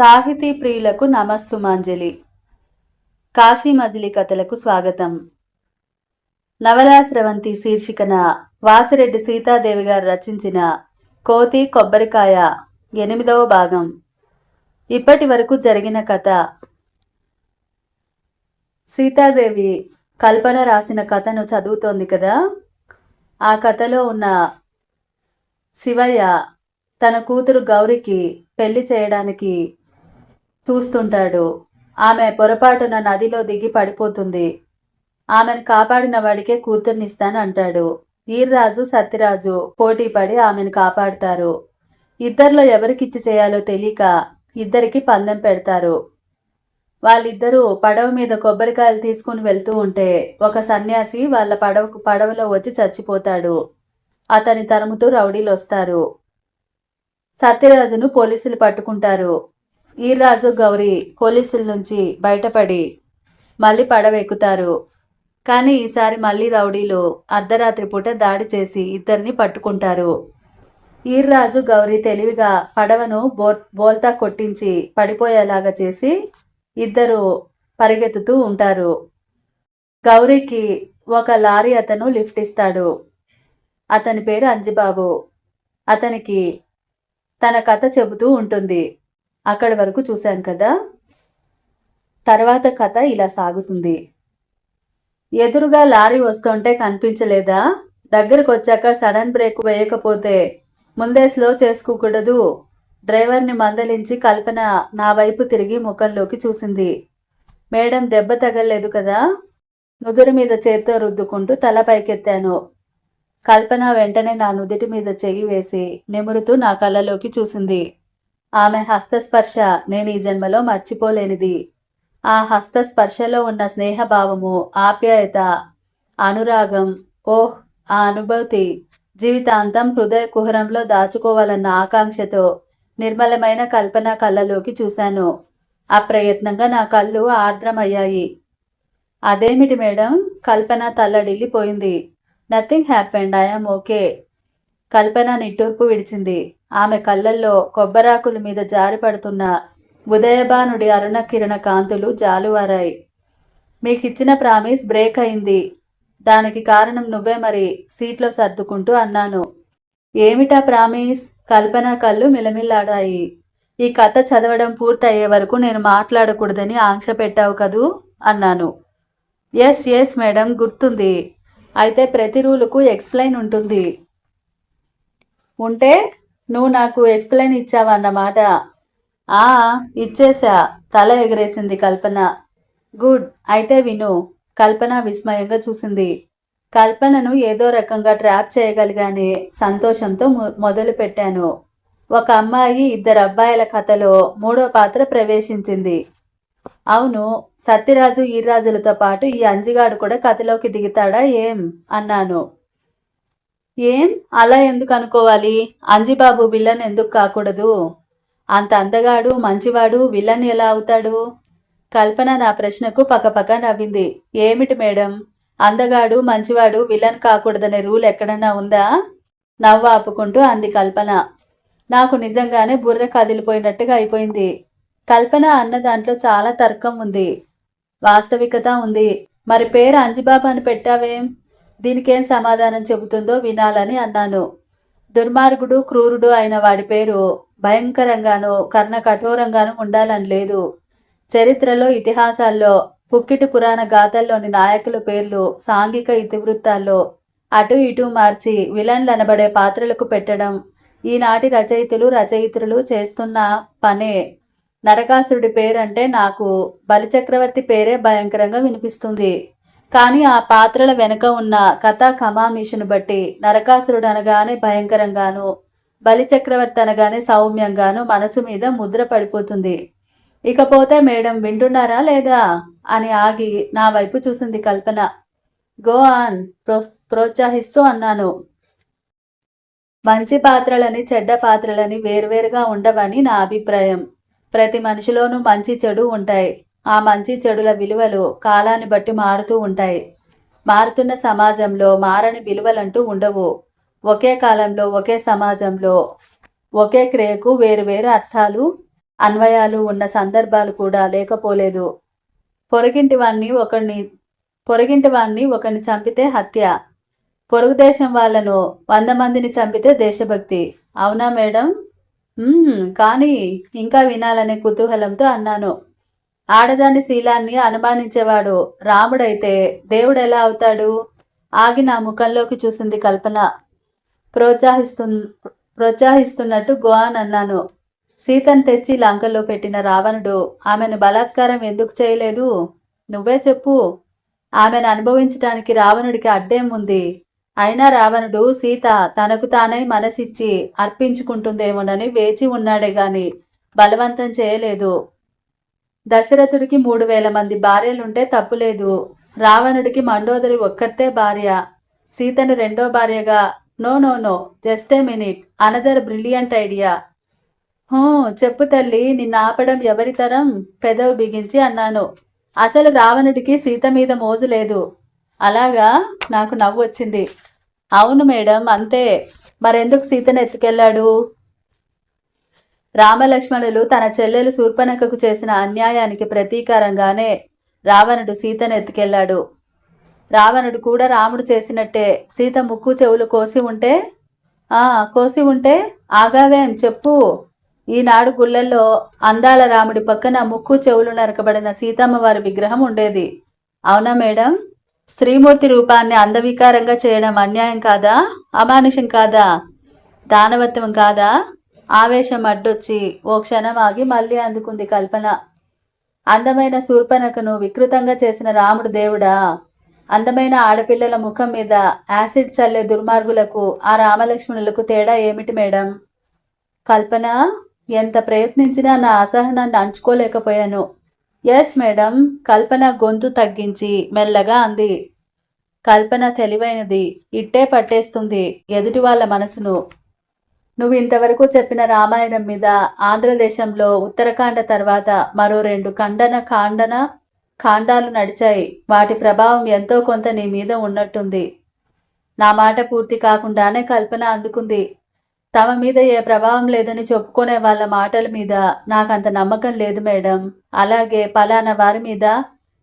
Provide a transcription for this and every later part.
సాహితీ ప్రియులకు నమస్సుమాంజలి. కాశీ మజిలీ కథలకు స్వాగతం. నవలా స్రవంతి శీర్షికన వాసిరెడ్డి సీతాదేవి గారు రచించిన కోతి కొబ్బరికాయ ఎనిమిదవ భాగం. ఇప్పటి వరకు జరిగిన కథ. సీతాదేవి కల్పన రాసిన కథను చదువుతోంది కదా? ఆ కథలో ఉన్న శివయ్య తన కూతురు గౌరికి పెళ్ళి చేయడానికి చూస్తుంటాడు. ఆమె పొరపాటున నదిలో దిగి పడిపోతుంది. ఆమెను కాపాడిన వాడికే కూతుర్నిస్తాను అంటాడు. ఈర్రాజు సత్యరాజు పోటీ పడి ఆమెను కాపాడుతారు. ఇద్దరిలో ఎవరికిచ్చి చేయాలో తెలియక ఇద్దరికి పందెం పెడతారు. వాళ్ళిద్దరూ పడవ మీద కొబ్బరికాయలు తీసుకుని వెళ్తూ ఉంటే ఒక సన్యాసి వాళ్ళ పడవకు పడవలో వచ్చి చచ్చిపోతాడు. అతని తరుముతూ రౌడీలు వస్తారు సత్యరాజును పోలీసులు పట్టుకుంటారు. ఈర్రాజు గౌరీ పోలీసుల నుంచి బయటపడి మళ్ళీ పడవ ఎక్కుతారు కానీ ఈసారి మళ్ళీ రౌడీలు అర్ధరాత్రి పూట దాడి చేసి ఇద్దరిని పట్టుకుంటారు. ఈర్రాజు గౌరీ తెలివిగా పడవను బో బోల్తా కొట్టించి పడిపోయేలాగా చేసి ఇద్దరు పరిగెత్తుతూ ఉంటారు. గౌరీకి ఒక లారీ అతను లిఫ్ట్ ఇస్తాడు. అతని పేరు అంజిబాబు. అతనికి తన కథ చెబుతూ ఉంటుంది. అక్కడి వరకు చూశాం కదా. తర్వాత కథ ఇలా సాగుతుంది. ఎదురుగా లారీ వస్తుంటే కనిపించలేదా? దగ్గరకు వచ్చాక సడన్ బ్రేక్ వేయకపోతే ముందే స్లో చేసుకోకూడదు. డ్రైవర్ని మందలించి కల్పన నా వైపు తిరిగి ముఖంలోకి చూసింది. మేడం దెబ్బ తగలలేదు కదా? నుదురు మీద చేత్తో రుద్దుకుంటూ తల పైకెత్తాను. కల్పన వెంటనే నా నుదుటి మీద చెయ్యి వేసి నిమురుతూ నా కళ్ళలోకి చూసింది. ఆమె హస్తస్పర్శ నేను ఈ జన్మలో మర్చిపోలేనిది. ఆ హస్తస్పర్శలో ఉన్న స్నేహభావము ఆప్యాయత అనురాగం ఓహ్ ఆ అనుభూతి జీవితాంతం హృదయ కుహరంలో దాచుకోవాలన్న ఆకాంక్షతో నిర్మలమైన కల్పన కళ్ళలోకి చూశాను. అప్రయత్నంగా నా కళ్ళు ఆర్ద్రమయ్యాయి. అదేమిటి madam? Kalpana తల్లడిల్లిపోయింది. Nothing happened. I'm okay. Kalpana నిట్టూర్పు విడిచింది. ఆమె కళ్ళల్లో కొబ్బరాకుల మీద జారిపడుతున్న ఉదయబానుడి అరుణ కిరణ కాంతులు జాలువారాయి. మీకిచ్చిన ప్రామిస్ బ్రేక్ అయింది. దానికి కారణం నువ్వే మరి సీట్లో సర్దుకుంటూ అన్నాను. ఏమిటా ప్రామిస్? కల్పన కళ్ళు మిలమిల్లాడాయి. ఈ కథ చదవడం పూర్తయ్యే వరకు నేను మాట్లాడకూడదని ఆంక్ష పెట్టావు కదూ అన్నాను. ఎస్ ఎస్ మేడం గుర్తుంది. అయితే ప్రతి రూలుకు ఎక్స్ప్లెయిన్ ఉంటుంది. ఉంటే నువ్వు నాకు ఎక్స్ప్లెయిన్ ఇచ్చావన్నమాట. ఆ ఇచ్చేసా తల ఎగరేసింది కల్పన. గుడ్ అయితే విను. కల్పన విస్మయంగా చూసింది. కల్పనను ఏదో రకంగా ట్రాప్ చేయగలిగానే సంతోషంతో మొ- మొదలు పెట్టాను ఒక అమ్మాయి ఇద్దరు అబ్బాయిల కథలో మూడో పాత్ర ప్రవేశించింది. అవును సత్యరాజు ఈర్రాజులతో పాటు ఈ అంజిగాడు కూడా కథలోకి దిగుతాడా ఏం? అన్నాను. ఏం? అలా ఎందుకు అనుకోవాలి? అంజిబాబు విలన్ ఎందుకు కాకూడదు? అంత అందగాడు మంచివాడు విలన్ ఎలా అవుతాడు? కల్పన నా ప్రశ్నకు పక్కపక్క నవ్వింది. ఏమిటి మేడం? అందగాడు మంచివాడు విలన్ కాకూడదనే రూల్ ఎక్కడన్నా ఉందా? నవ్వు ఆపుకుంటూ అంది కల్పన. నాకు నిజంగానే బుర్ర కదిలిపోయినట్టుగా అయిపోయింది. కల్పన అన్న దాంట్లో చాలా తర్కం ఉంది. వాస్తవికత ఉంది. మరి పేరు అంజిబాబు అని పెట్టావేం? దీనికేం సమాధానం చెబుతుందో వినాలని అన్నాను. దుర్మార్గుడు క్రూరుడు అయిన వాడి పేరు భయంకరంగానూ కర్ణ కఠోరంగానూ ఉండాలని లేదు. చరిత్రలో ఇతిహాసాల్లో పుక్కిటి పురాణ గాథల్లోని నాయకుల పేర్లు సాంఘిక ఇతివృత్తాల్లో అటు ఇటు మార్చి విలన్లు అనబడే పాత్రలకు పెట్టడం ఈనాటి రచయితలు రచయిత్రులు చేస్తున్న పనే. నరకాసురుడి పేరంటే నాకు బలిచక్రవర్తి పేరే భయంకరంగా వినిపిస్తుంది. కానీ ఆ పాత్రల వెనుక ఉన్న కథా కమామీషును బట్టి నరకాసురుడు అనగానే భయంకరంగాను బలిచక్రవర్తి అనగానే సౌమ్యంగాను మనసు మీద ముద్ర పడిపోతుంది. ఇకపోతే మేడం వింటున్నారా లేదా? అని ఆగి నా వైపు చూసింది కల్పన. గో ఆన్ ప్రో ప్రోత్సహిస్తూ అన్నాను. మంచి పాత్రలని చెడ్డ పాత్రలని వేర్వేరుగా ఉండవని నా అభిప్రాయం. ప్రతి మనిషిలోనూ మంచి చెడు ఉంటాయి. ఆ మంచి చెడుల విలువలు కాలాన్ని బట్టి మారుతూ ఉంటాయి. మారుతున్న సమాజంలో మారని విలువలంటూ ఉండవు. ఒకే కాలంలో ఒకే సమాజంలో ఒకే క్రియకు వేరు వేరు అర్థాలు అన్వయాలు ఉన్న సందర్భాలు కూడా లేకపోలేదు. పొరుగింటి వాణ్ణి ఒకరిని పొరుగింటి వాణ్ణి ఒకరిని చంపితే హత్య. పొరుగు దేశం వాళ్ళను వంద మందిని చంపితే దేశభక్తి. అవునా మేడం? కానీ ఇంకా వినాలనే కుతూహలంతో అన్నాను. ఆడదాని శీలాన్ని అనుమానించేవాడు. రాముడైతే దేవుడు ఎలా అవుతాడు? ఆగి నా ముఖంలోకి చూసింది కల్పన. ప్రోత్సహిస్తు ప్రోత్సహిస్తున్నట్టు గోవాన్ అన్నాను. సీతను తెచ్చి లంకలో పెట్టిన రావణుడు ఆమెను బలాత్కారం ఎందుకు చేయలేదు? నువ్వే చెప్పు. ఆమెను అనుభవించడానికి రావణుడికి అడ్డేం ఉంది. అయినా రావణుడు సీత తనకు తానై మనసిచ్చి అర్పించుకుంటుందేమోనని వేచి ఉన్నాడే గాని బలవంతం చేయలేదు. దశరథుడికి మూడు వేల మంది భార్యలుంటే తప్పులేదు రావణుడికి మండోదరి ఒక్కతే భార్య. సీతని రెండో భార్యగా no no no just a minute another brilliant idea. Who చెప్పు తల్లి నిన్ను ఆపడం ఎవరితరం పెదవి బిగించి అన్నాను. అసలు రావణుడికి సీత మీద మోజు లేదు. అలాగా? నాకు నవ్వు వచ్చింది అవును మేడం అంతే. మరెందుకు సీతను ఎత్తుకెళ్ళాడు? రామలక్ష్మణులు తన చెల్లెలు శూర్పణఖకు చేసిన అన్యాయానికి ప్రతీకారంగానే రావణుడు సీతను ఎత్తుకెళ్ళాడు. రావణుడు కూడా రాముడు చేసినట్టే. సీత ముక్కు చెవులు కోసి ఉంటే ఆ కోసి ఉంటే ఆగావేం చెప్పు. ఈనాడు గుళ్ళల్లో అందాల రాముడి పక్కన ముక్కు చెవులు నరకబడిన సీతమ్మ వారి విగ్రహం ఉండేది. అవునా మేడం? స్త్రీమూర్తి రూపాన్ని అందవికారంగా చేయడం అన్యాయం కాదా? అమానుషం కాదా? దానవత్వం కాదా? ఆవేశం అడ్డొచ్చి ఓ క్షణం ఆగి మళ్ళీ అందుకుంది కల్పన. అందమైన శూర్పణఖను వికృతంగా చేసిన రాముడు దేవుడా? అందమైన ఆడపిల్లల ముఖం మీద యాసిడ్ చల్లే దుర్మార్గులకు ఆ రామలక్ష్మణులకు తేడా ఏమిటి మేడం? కల్పన ఎంత ప్రయత్నించినా నా అసహనాన్ని అంచుకోలేకపోయాను. ఎస్ మేడం కల్పన గొంతు తగ్గించి మెల్లగా అంది. కల్పన తెలివైనది ఇట్టే పట్టేస్తుంది ఎదుటి వాళ్ళ మనసును నువ్వు ఇంతవరకు చెప్పిన రామాయణం మీద ఆంధ్రదేశంలో ఉత్తరాఖండ తర్వాత మరో రెండు ఖండన ఖాండన ఖాండాలు నడిచాయి. వాటి ప్రభావం ఎంతో కొంత నీ మీద ఉన్నట్టుంది. నా మాట పూర్తి కాకుండానే కల్పన అందుకుంది. తమ మీద ఏ ప్రభావం లేదని చెప్పుకునే వాళ్ళ మాటల మీద నాకంత నమ్మకం లేదు మేడం. అలాగే పలానా వారి మీద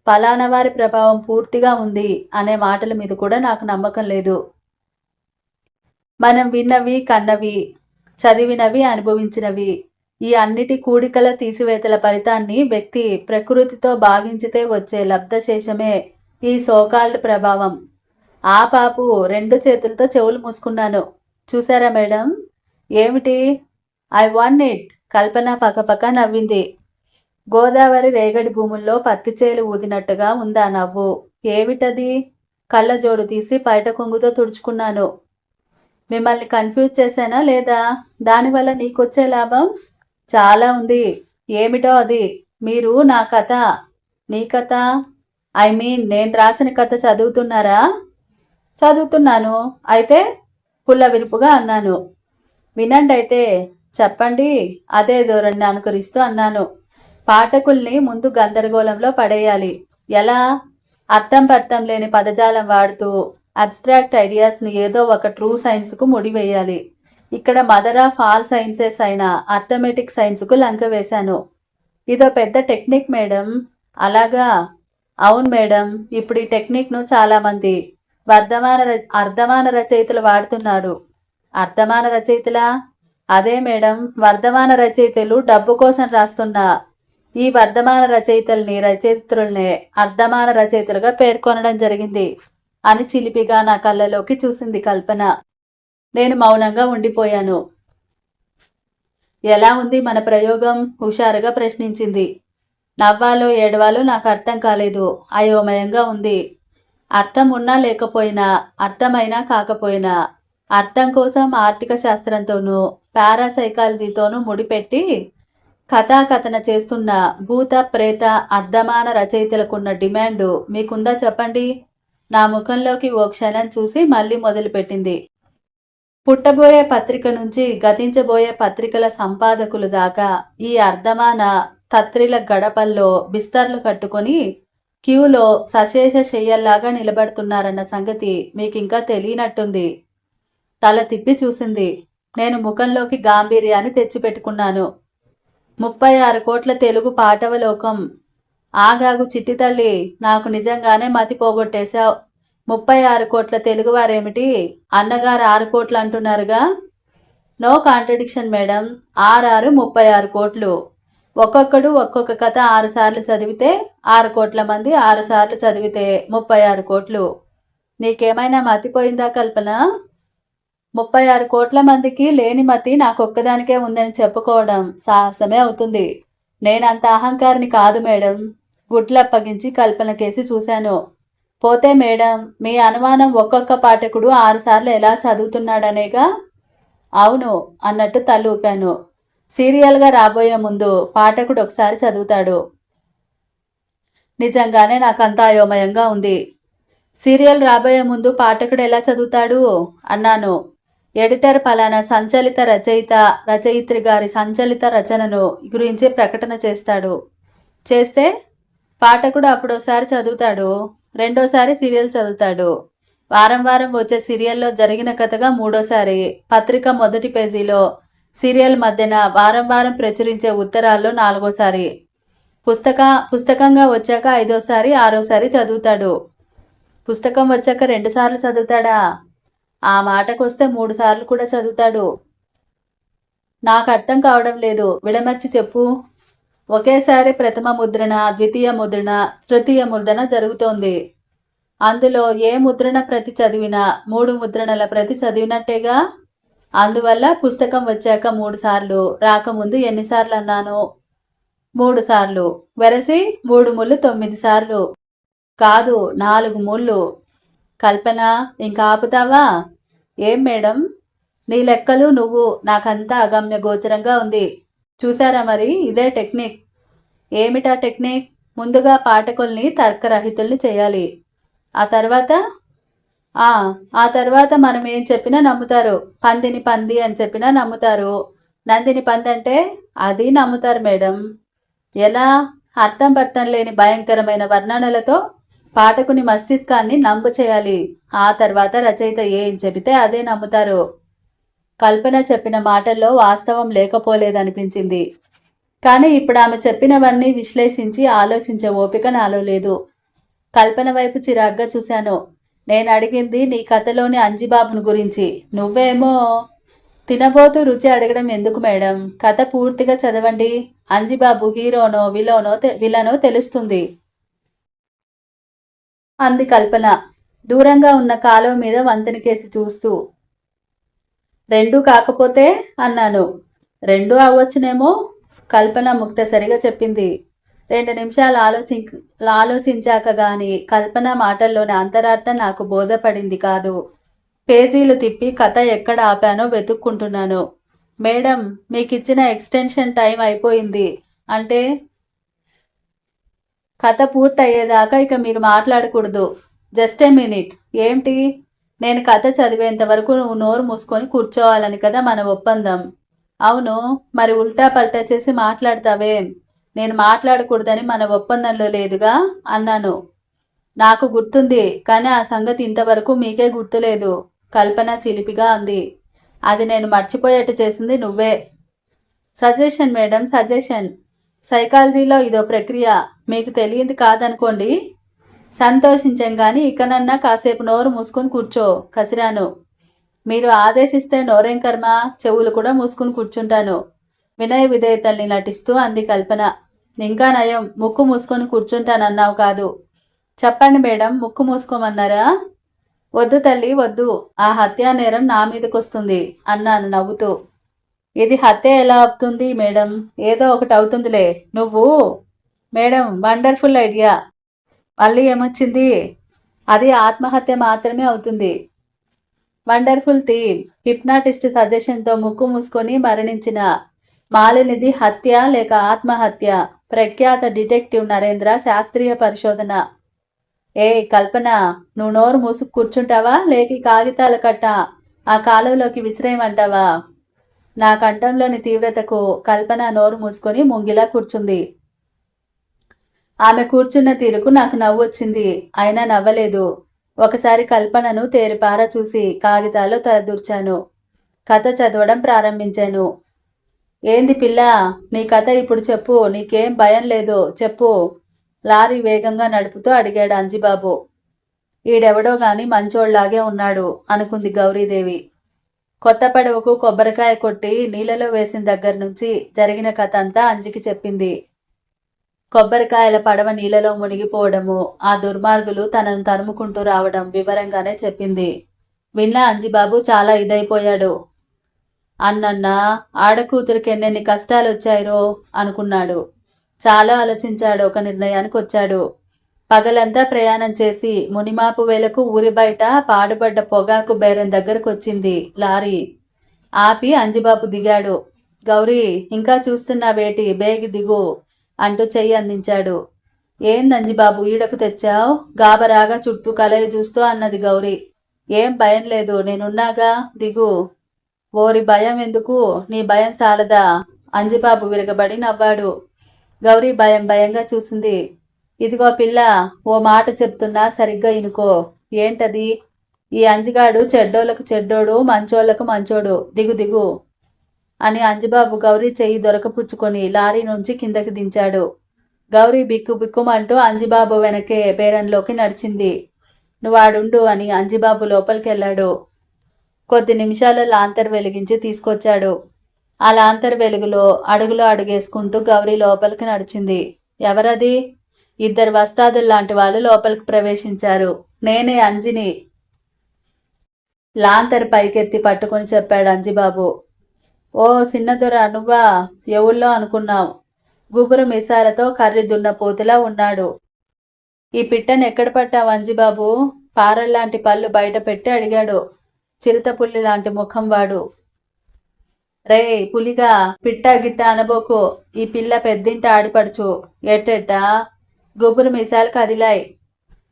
పలానా వారి ప్రభావం పూర్తిగా ఉంది అనే మాటల మీద కూడా నాకు నమ్మకం లేదు. మనం విన్నవి కన్నవి చదివినవి అనుభవించినవి. ఈ అన్నిటి కూడికల తీసివేతల ఫలితాన్ని వ్యక్తి ప్రకృతితో భాగించితే వచ్చే లబ్ధశేషమే ఈ సోకాల్డ్ ప్రభావం. ఆ పాపు రెండు చేతులతో చెవులు మూసుకున్నాను. చూసారా మేడం? ఏమిటి? I want it. కల్పన పక్కపక్క నవ్వింది. గోదావరి రేగడి భూముల్లో పత్తి చేలు ఊదినట్టుగా ఉందా నవ్వు? ఏమిటది? కళ్ళజోడు తీసి పైట కొంగుతో తుడుచుకున్నాను. మిమ్మల్ని కన్ఫ్యూజ్ చేశానా లేదా? దానివల్ల నీకు వచ్చే లాభం? చాలా ఉంది. ఏమిటో అది? మీరు నా కథ. నీ కథ? ఐ మీన్ నేను రాసిన కథ చదువుతున్నారా? చదువుతున్నాను. అయితే పుల్ల విరుపుగా అన్నాను. వినండి అయితే. చెప్పండి. అదే ధోరణి అనుకరిస్తూ అన్నాను. పాఠకుల్ని ముందు గందరగోళంలో పడేయాలి. ఎలా? అర్థం పర్థం లేని పదజాలం వాడుతూ అబ్స్ట్రాక్ట్ ఐడియాస్ను ఏదో ఒక ట్రూ సైన్స్కు ముడివేయాలి ఇక్కడ మదర్ ఆఫ్ ఆల్ సైన్సెస్ అయిన అర్థమెటిక్ సైన్స్కు లంక వేశాను. ఇదో పెద్ద టెక్నిక్ మేడం. అలాగా? అవును మేడం ఇప్పుడు ఈ టెక్నిక్ను చాలామంది వర్ధమాన ర అర్ధమాన రచయితలు వాడుతున్నాడు అర్ధమాన రచయితలా? అదే మేడం వర్ధమాన రచయితలు డబ్బు కోసం రాస్తున్న ఈ వర్ధమాన రచయితల్ని రచయిత్రుల్ని అర్ధమాన రచయితలుగా పేర్కొనడం జరిగింది. అని చిలిపిగా నా కళ్ళలోకి చూసింది కల్పన. నేను మౌనంగా ఉండిపోయాను. ఎలా ఉంది మన ప్రయోగం? హుషారుగా ప్రశ్నించింది. నవ్వాలో ఏడవాలో నాకు అర్థం కాలేదు. అయోమయంగా ఉంది. అర్థం ఉన్నా లేకపోయినా అర్థమైనా కాకపోయినా అర్థం కోసం ఆర్థిక శాస్త్రంతోనూ పారాసైకాలజీతోనూ ముడిపెట్టి కథాకథన చేస్తున్న భూత ప్రేత అర్ధమాన రచయితలకున్న డిమాండు మీకుందా చెప్పండి? నా ముఖంలోకి ఓ క్షణం చూసి మళ్ళీ మొదలుపెట్టింది. పుట్టబోయే పత్రిక నుంచి గతించబోయే పత్రికల సంపాదకులు దాకా ఈ అర్ధమాన తత్రిల గడపల్లో బిస్తర్లు కట్టుకొని క్యూలో సశేష శయ్యల్లాగా నిలబడుతున్నారన్న సంగతి మీకింకా తెలియనట్టుంది. తల తిప్పి చూసింది. నేను ముఖంలోకి గాంభీర్యాన్ని తెచ్చిపెట్టుకున్నాను. ముప్పై ఆరు కోట్ల తెలుగు పాటవలోకం ఆగాగు చిట్టి తల్లి నాకు నిజంగానే మతి పోగొట్టేశావు. ముప్పై ఆరు కోట్ల తెలుగువారేమిటి అన్నగారు ఆరు కోట్లు అంటున్నారుగా? No contradiction madam. ఆరు ముప్పై ఆరు కోట్లు. ఒక్కొక్కడు ఒక్కొక్క కథ ఆరు సార్లు చదివితే ఆరు కోట్ల మంది ఆరు సార్లు చదివితే ముప్పై ఆరు కోట్లు. నీకేమైనా మతిపోయిందా కల్పన? ముప్పై ఆరు కోట్ల మందికి లేని మతి నాకొక్కదానికే ఉందని చెప్పుకోవడం సాహసమే అవుతుంది. నేనంత అహంకారిని కాదు మేడం. గుడ్లప్పగించి కల్పనకేసి చూశాను. పోతే మేడం మీ అనుమానం ఒక్కొక్క పాఠకుడు ఆరుసార్లు ఎలా చదువుతున్నాడనేగా? అవును అన్నట్టు తల్లు ఊపాను సీరియల్గా రాబోయే ముందు పాఠకుడు ఒకసారి చదువుతాడు. నిజంగానే నాకంతా అయోమయంగా ఉంది. సీరియల్ రాబోయే ముందు పాఠకుడు ఎలా చదువుతాడు? అన్నాను. ఎడిటర్ పలానా సంచలిత రచయిత రచయిత్రి గారి సంచలిత రచనను గురించి ప్రకటన చేస్తాడు. చేస్తే పాఠకుడు అప్పుడోసారి చదువుతాడు రెండోసారి సీరియల్ చదువుతాడు. వారం వారం వచ్చే సీరియల్లో జరిగిన కథగా మూడోసారి పత్రిక మొదటి పేజీలో సీరియల్ మధ్యన వారం వారం ప్రచురించే ఉత్తరాల్లో నాలుగోసారి. పుస్తక పుస్తకంగా వచ్చాక ఐదోసారి ఆరోసారి చదువుతాడు. పుస్తకం వచ్చాక రెండుసార్లు చదువుతాడా? ఆ మాటకొస్తే మూడు సార్లు కూడా చదువుతాడు. నాకు అర్థం కావడం లేదు. విడమర్చి చెప్పు. ఒకేసారి ప్రథమ ముద్రణ ద్వితీయ ముద్రణ తృతీయ ముద్రణ జరుగుతోంది. అందులో ఏ ముద్రణ ప్రతి చదివినా మూడు ముద్రణల ప్రతి చదివినట్టేగా? అందువల్ల పుస్తకం వచ్చాక మూడు సార్లు రాకముందు ఎన్నిసార్లు అన్నాను? మూడు సార్లు. వెరసి మూడు ముళ్ళు తొమ్మిది సార్లు. కాదు నాలుగు ముళ్ళు. కల్పన ఇంకా ఆపుతావా? ఏం మేడం? నీ లెక్కలు నువ్వు. నాకంతా అగమ్య గోచరంగా ఉంది. చూసారా మరి? ఇదే టెక్నిక్ ఏమిటా టెక్నిక్ ముందుగా పాఠకుల్ని తర్కరహితుల్ని చేయాలి. ఆ తర్వాత? ఆ తర్వాత మనం ఏం చెప్పినా నమ్ముతారు. పందిని పంది అని చెప్పినా నమ్ముతారు. నందిని పంది అంటే అది నమ్ముతారు మేడం. ఎలా? అర్థం పర్థం లేని భయంకరమైన వర్ణనలతో పాఠకుని మస్తిష్కాన్ని నంబు చేయాలి. ఆ తర్వాత రచయిత ఏం చెబితే అదే నమ్ముతారు. కల్పన చెప్పిన మాటల్లో వాస్తవం లేకపోలేదనిపించింది. కానీ ఇప్పుడు ఆమె చెప్పినవన్నీ విశ్లేషించి ఆలోచించే ఓపిక నాలో లేదు. కల్పన వైపు చిరాగ్గా చూశాను. నేను అడిగింది నీ కథలోని అంజిబాబును గురించి. నువ్వేమో తినబోతూ రుచి అడగడం ఎందుకు మేడం? కథ పూర్తిగా చదవండి. అంజిబాబు హీరోనో విలోనో తె- విలనో తెలుస్తుంది. అంది కల్పన. దూరంగా ఉన్న కాలువ మీద వంతెనకేసి చూస్తూ రెండు కాకపోతే అన్నాను. రెండు అవ్వచ్చునేమో? కల్పన ముక్తసరిగా చెప్పింది. రెండు నిమిషాలు ఆలోచి ఆలోచించాక గాని కల్పన మాటల్లోని అంతరార్థం నాకు బోధపడింది కాదు. పేజీలు తిప్పి కథ ఎక్కడ ఆపానో వెతుక్కుంటున్నాను. మేడం మీకు ఇచ్చిన ఎక్స్టెన్షన్ టైం అయిపోయింది. అంటే? కథ పూర్తయ్యేదాకా ఇక మీరు మాట్లాడకూడదు. Just a minute. ఏంటి? నేను కథ చదివేంత వరకు నువ్వు నోరు మూసుకొని కూర్చోవాలని కదా మన ఒప్పందం. అవును మరి ఉల్టా పల్టా చేసి మాట్లాడతావేం. నేను మాట్లాడకూడదని మన ఒప్పందంలో లేదుగా? అన్నాను. నాకు గుర్తుంది కానీ ఆ సంగతి ఇంతవరకు మీకే గుర్తులేదు. కల్పన చిలిపిగా అంది. అది నేను మర్చిపోయేట్టు చేసింది నువ్వే. Suggestion madam suggestion. సైకాలజీలో ఇదో ప్రక్రియ. మీకు తెలియంది కాదనుకోండి. సంతోషించాం కానీ ఇకనన్నా కాసేపు నోరు మూసుకొని కూర్చో కసిరాను. మీరు ఆదేశిస్తే నోరేం కర్మ? చెవులు కూడా మూసుకుని కూర్చుంటాను. వినయ విధేయతల్ని నటిస్తూ అంది కల్పన. ఇంకా నయం ముక్కు మూసుకొని కూర్చుంటానన్నావు కాదు. చెప్పండి మేడం ముక్కు మూసుకోమన్నారా? వద్దు తల్లి వద్దు. ఆ హత్యా నేరం నా మీదకొస్తుంది అన్నాను నవ్వుతూ. ఇది హత్య ఎలా అవుతుంది మేడం? ఏదో ఒకటి అవుతుందిలే. నువ్వు? Madam wonderful idea. మళ్ళీ ఏమొచ్చింది? అది ఆత్మహత్య మాత్రమే అవుతుంది. Wonderful theme. హిప్నాటిస్ట్ సజెషన్తో ముక్కు మూసుకొని మరణించిన మాలినిది హత్య లేక ఆత్మహత్య. ప్రఖ్యాత డిటెక్టివ్ నరేంద్ర శాస్త్రీయ పరిశోధన. ఏ కల్పన నువ్వు నోరు మూసుకు కూర్చుంటావా? లేక కాగితాల కట్ట. ఆ కాలువలోకి విసిరేయమంటావా? నా కంఠంలోని తీవ్రతకు కల్పన నోరు మూసుకొని ముంగిలా కూర్చుంది. ఆమె కూర్చున్న తీరుకు నాకు నవ్వు వచ్చింది. అయినా నవ్వలేదు. ఒకసారి కల్పనను తేరిపార చూసి కాగితాల్లో తలదూర్చాను. కథ చదవడం ప్రారంభించాను. ఏంది పిల్ల నీ కథ ఇప్పుడు చెప్పు. నీకేం భయం లేదు. చెప్పు. లారీ వేగంగా నడుపుతూ అడిగాడు అంజిబాబు. ఈడెవడో గాని మంచోళ్ళాగే ఉన్నాడు అనుకుంది గౌరీదేవి. కొత్త పడవకు కొబ్బరికాయ కొట్టి నీళ్ళలో వేసిన దగ్గర నుంచి జరిగిన కథ అంతా అంజికి చెప్పింది. కొబ్బరికాయల పడవ నీళ్ళలో మునిగిపోవడము ఆ దుర్మార్గులు తనను తరుముకుంటూ రావడం వివరంగానే చెప్పింది. విన్న అంజిబాబు చాలా ఇదైపోయాడు. అన్నన్నా ఆడకూతురికి ఎన్నెన్ని కష్టాలు వచ్చాయిరో అనుకున్నాడు. చాలా ఆలోచించాడు ఒక నిర్ణయానికి వచ్చాడు పగలంతా ప్రయాణం చేసి మునిమాపు వేలకు ఊరి బయట పాడుబడ్డ పొగాకు బేరం దగ్గరకు వచ్చింది లారీ. ఆపి అంజిబాబు దిగాడు. గౌరీ ఇంకా చూస్తున్నావేటి? బేగి దిగు. అంటూ చెయ్యి అందించాడు. ఏంది నంజిబాబు ఈడకు తెచ్చావు? గాబరాగా చుట్టూ కలయి చూస్తూ అన్నది గౌరీ. ఏం భయం లేదు నేనున్నాగా? దిగు. ఓరి భయం ఎందుకు? నీ భయం సాలదా అంజిబాబు విరగబడి నవ్వాడు. గౌరీ భయం భయంగా చూసింది. ఇదిగో పిల్ల ఓ మాట చెప్తున్నా సరిగ్గా ఇనుకో. ఏంటది? ఈ అంజిగాడు చెడ్డోళ్ళకు చెడ్డోడు మంచోళ్ళకు మంచోడు. దిగు దిగు. అని అంజిబాబు గౌరీ చెయ్యి దొరకపుచ్చుకొని లారీ నుంచి కిందకి దించాడు. గౌరీ బిక్కు బిక్కుమంటూ అంజిబాబు వెనకే బేరంలోకి నడిచింది. నువ్వాడుండు అని అంజిబాబు లోపలికెళ్ళాడు. కొద్ది నిమిషాల లాంతర్ వెలిగించి తీసుకొచ్చాడు. ఆ లాంతర్ వెలుగులో అడుగులో అడుగేసుకుంటూ గౌరీ లోపలికి నడిచింది. ఎవరది? ఇద్దరు వస్తాదులు లాంటి వాళ్ళు లోపలికి ప్రవేశించారు. నేనే అంజిని. లాంతర్ పైకెత్తి పట్టుకొని చెప్పాడు అంజిబాబు. ఓ సిన్నదొర నువ్వా? ఎవళ్ళో అనుకున్నావు. గుబురు మిసాలతో కర్రి దున్న పోతులా ఉన్నాడు. ఈ పిట్టను ఎక్కడ పట్టావు అంజిబాబు? పారల్లాంటి పళ్ళు బయట పెట్టి అడిగాడు చిరుత పుల్లి లాంటి ముఖం వాడు. రే పులిగా పిట్ట గిట్ట అనబోకు. ఈ పిల్ల పెద్దింట ఆడిపడుచు. ఎట్టెట్టా? గుబురు మిసాలు కదిలాయి.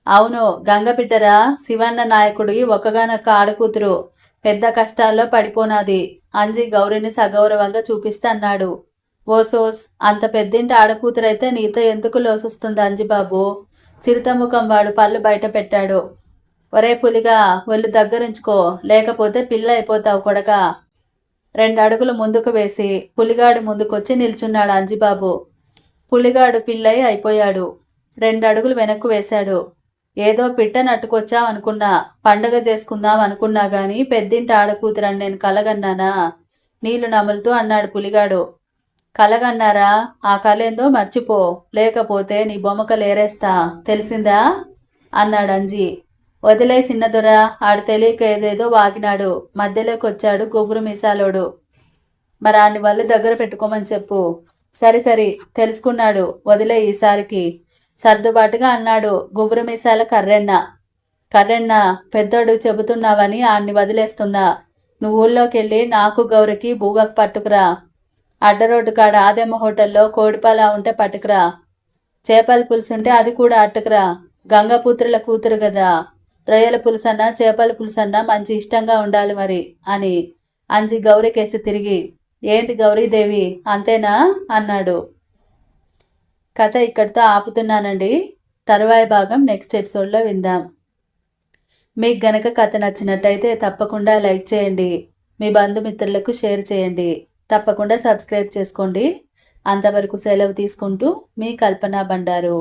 అవును గంగపిట్టరా? శివన్న నాయకుడి ఒక్కగానొక్క ఆడకూతురు. పెద్ద కష్టాల్లో పడిపోనాది. అంజి గౌరిని సగౌరవంగా చూపిస్తన్నాడు. ఓసోస్ అంత పెద్దింటి ఆడకూతురైతే నీతో ఎందుకు లోసొస్తుంది అంజిబాబు? చిరుతముఖం వాడు పళ్ళు బయట పెట్టాడు. ఒరే పులిగా ఒళ్ళు దగ్గరుంచుకో. లేకపోతే పిల్ల అయిపోతావు కొడక. రెండు అడుగులు ముందుకు వేసి పులిగాడు ముందుకొచ్చి నిల్చున్నాడు అంజిబాబు. పులిగాడు పిల్లయి అయిపోయాడు. రెండు అడుగులు వెనక్కు వేశాడు. ఏదో పిట్ట నట్టుకొచ్చాం అనుకున్నా పండగ చేసుకుందాం అనుకున్నా గాని పెద్దింటి ఆడకూతురని నేను కలగన్నానా? నీళ్ళు నములుతూ అన్నాడు పులిగాడు. కలగన్నారా? ఆ కలేందో మర్చిపో లేకపోతే నీ బొమ్మకలేరేస్తా తెలిసిందా? అన్నాడు అంజి. వదిలే సిన్నదొర ఆడు తెలియక ఏదేదో వాగినాడు. మధ్యలోకి వచ్చాడు గుబురు మీసాలోడు. మరి ఆడిని వాళ్ళు దగ్గర పెట్టుకోమని చెప్పు. సరి సరి తెలుసుకున్నాడు. వదిలే ఈసారికి. సర్దుబాటుగా అన్నాడు. గుబురు మీసాల కర్రెన్న. కర్రెన్న పెద్దోడు చెబుతున్నావని ఆడిని వదిలేస్తున్నా. నువ్వు ఊళ్ళోకెళ్ళి నాకు గౌరికి బూవకు పట్టుకురా. అడ్డరోడ్డు కాడ ఆదెమ్మ హోటల్లో కోడిపాలా ఉంటే పట్టుకురా. చేపల పులుసు ఉంటే అది కూడా అట్టుకురా. గంగపుత్రుల కూతురు కదా రొయ్యల పులుసన్నా చేపల పులుసన్నా మంచి ఇష్టంగా ఉండాలి మరి అని అంజి గౌరికేసి తిరిగి. ఏంటి గౌరీదేవి? అంతేనా? అన్నాడు. కథ ఇక్కడితో ఆపుతున్నానండి. తర్వాయ భాగం నెక్స్ట్ ఎపిసోడ్లో విందాం. మీకు గనక కథ నచ్చినట్టయితే తప్పకుండా లైక్ చేయండి. మీ బంధుమిత్రులకు షేర్ చేయండి. తప్పకుండా సబ్స్క్రైబ్ చేసుకోండి. అంతవరకు సెలవు తీసుకుంటూ మీ కల్పన బండారు